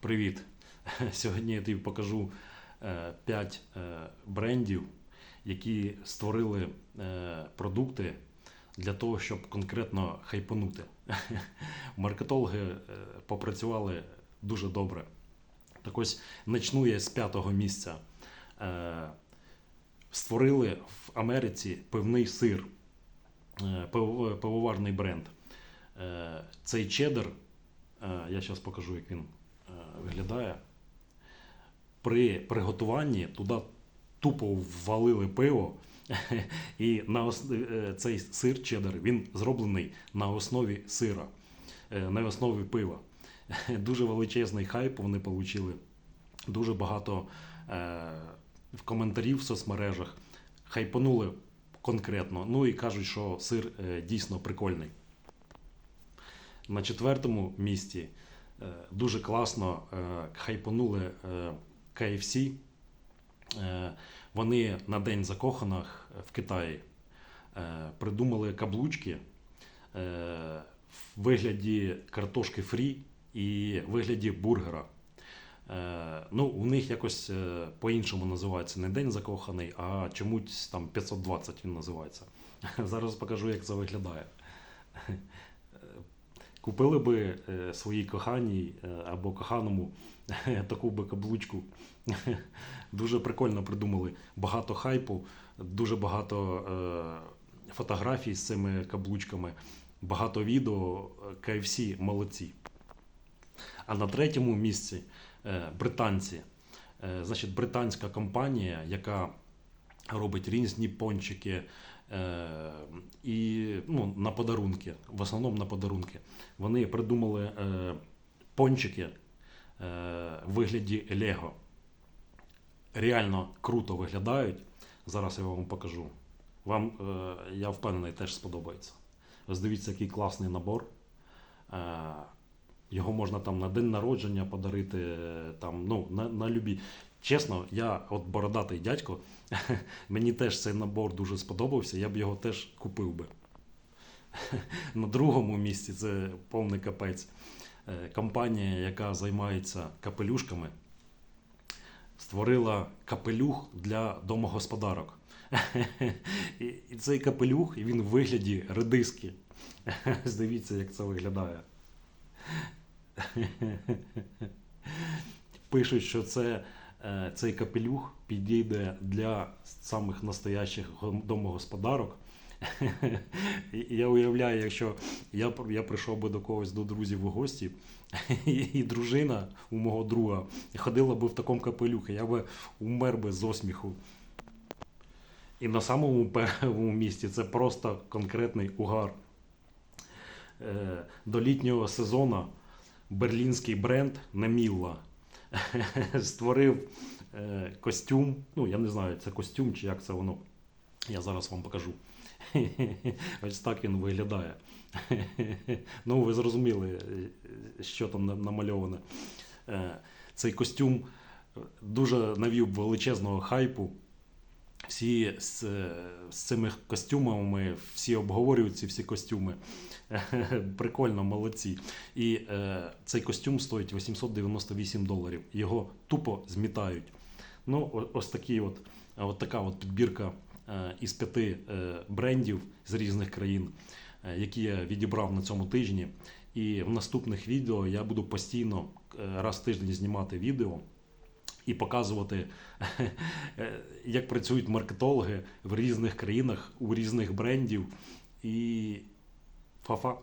Привіт! Сьогодні я тобі покажу 5 брендів, які створили е, продукти для того, щоб конкретно хайпанути. Маркетологи е, попрацювали дуже добре. Так ось начну я з п'ятого місця. Е, Створили в Америці пивний сир, е, пивоварний бренд. Е, Цей чеддер, е, я зараз покажу, як він е, виглядає. При приготуванні туди тупо ввалили пиво, і на ос... е, цей сир чеддер він зроблений на основі сира, е, на основі пива. Дуже величезний хайп вони отримали. Дуже багато е, коментарів в соцмережах хайпанули конкретно. Ну і кажуть, що сир е, дійсно прикольний. На четвертому місці дуже класно е, хайпанули е, KFC. Е, Вони на День закоханих в Китаї е, придумали каблучки е, в вигляді картошки фрі і вигляді бургера. Е, Ну, у них якось е, по-іншому називається не День закоханий, а чомусь там 520 він називається. Зараз покажу, як це виглядає. Е, Купили би е, своїй коханій е, або коханому таку би каблучку. Дуже прикольно придумали. Багато хайпу, дуже багато е, фотографій з цими каблучками, багато відео. KFC молодці. А на третьому місці е, британці. Е, Значить, британська компанія, яка робить різні пончики е, і ну, на подарунки, в основному на подарунки. Вони придумали е, пончики е, в вигляді Лего. Реально круто виглядають. Зараз я вам покажу. Вам, е, я впевнений, теж сподобається. Ось дивіться, який класний набор. Е, його можна там на день народження подарити, там, ну, на, на любі. Чесно, я от бородатий дядько, мені теж цей набор дуже сподобався, я б його теж купив би. На другому місці це повний капець. Е, Компанія, яка займається капелюшками, створила капелюх для домогосподарок. І, цей капелюх він в вигляді редиски. Дивіться, як це виглядає. Пишуть, що це, е, цей капелюх підійде для самих настоящих домогосподарок. Я уявляю, якщо я, я прийшов би до когось до друзів у гості, і, дружина у мого друга ходила би в такому капелюхі, я би умер би з осміху. І на самому першому місці це просто конкретний угар. Е, До літнього сезону берлінський бренд Намілла створив е, костюм. Ну, я не знаю, це костюм чи як це воно. Я зараз вам покажу. Ось так він виглядає. Ну, ви зрозуміли, е, що там на- намальоване. Цей костюм дуже навів величезного хайпу. Всі з, з цими костюмами, всі обговорюють ці всі костюми. Прикольно, молодці. І е, цей костюм стоїть 898 доларів. Його тупо змітають. Ну, ось такі от, от така от підбірка е, із п'яти е, брендів з різних країн, е, які я відібрав на цьому тижні. І в наступних відео я буду постійно раз в тиждень знімати відео і показувати, е, як працюють маркетологи в різних країнах, у різних брендів. І фафа.